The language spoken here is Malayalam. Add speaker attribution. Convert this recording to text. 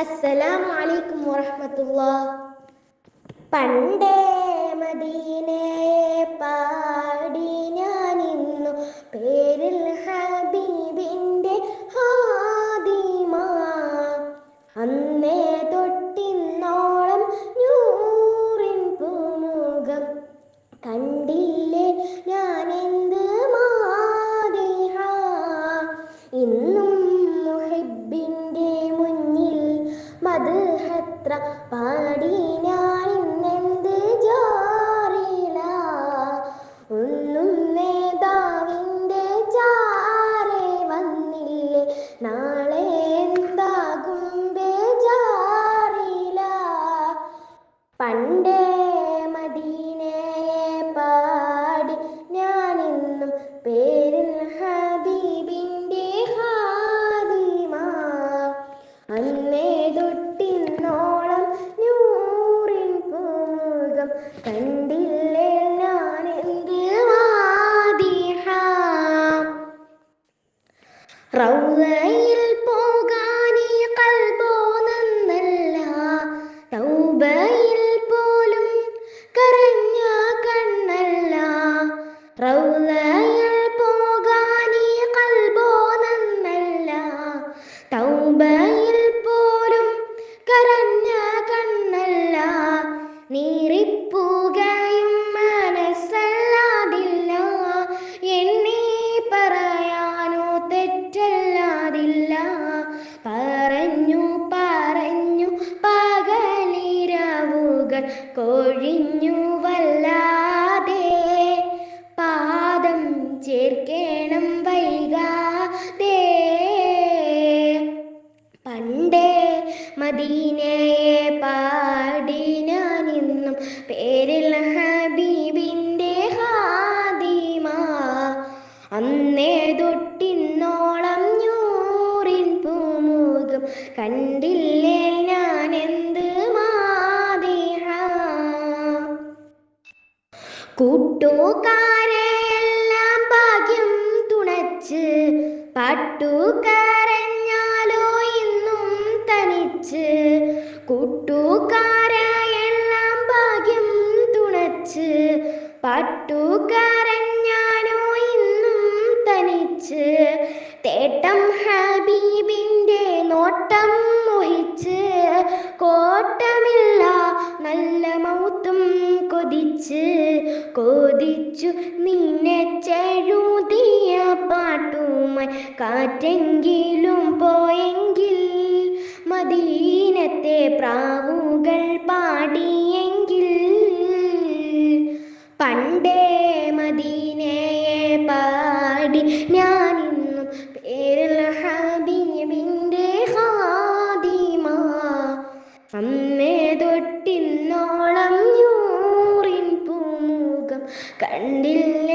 Speaker 1: അസ്സലാമു അലൈക്കും വറഹ്മത്തുള്ള. പണ്ടേ മദീനയെ പാടി ഞാൻ ഇന്നു പേരിൽ ഹബീബിന്റെ ഹാദിമ. അന്നേ തൊട്ടിന്നോളം നൂറിൻ പൂമുഖം കണ്ടില്ലേ ഞാൻ എന്ത് മാതിഹ. ഇന്നും പണ്ടേ മദീനയെ പാടി ഞാനിന്നും പേരിൽ ഹബീബിന്റെ ഹാദിമ. അന്നേ തൊട്ടിന്നോളം നൂറിൻ പൂമുഖം കണ്ടില്ലേ ഞാൻ എന്ത് വാദിഹ നീറിപ്പുകയും മനസ്സല്ലാതില്ല. എന്നെ പറയാനോ തെറ്റല്ലാതില്ല. പറഞ്ഞു പറഞ്ഞു പകലിരവുകൾ കൊഴിഞ്ഞു വല്ലാതെ. പാദം ചേർക്കേണം വൈകാതെ. പണ്ടേ ഞാനിന്നും പേരിൽ ഹബീബിന്റെ ഹാദിമ അന്നേ തൊട്ടിന്നോളം ഞൂറിൻ പൂമുഖം കണ്ടില്ലേ ഞാൻ എന്ത് മാതിഹ. കൂട്ടുകാരെയെല്ലാം ഭാഗ്യം തുണച്ച് പാട്ടുകരഞ്ഞാലോ ഇന്നും തനിച്ച്. കൂട്ടുകാരെയെല്ലാം പാട്ടുകരഞ്ഞാലോ ഇന്നും തനിച്ച് തേട്ടം ഹബീബിന്റെ നോട്ടം മോഹിച്ച് കോട്ടമില്ല നല്ല മൗത്തും കൊതിച്ച് കൊതിച്ചു നിന്നെ ചെഴുതിയ പാട്ടുമായി കാറ്റെങ്കിലും പോയെങ്കിൽ മദീനത്തെ പ്രാവുകൾ പാടിയെങ്കിൽ അമ്മേ തൊട്ടിന്നോളം നൂറിൻ പൂമുഖം കണ്ടില്ല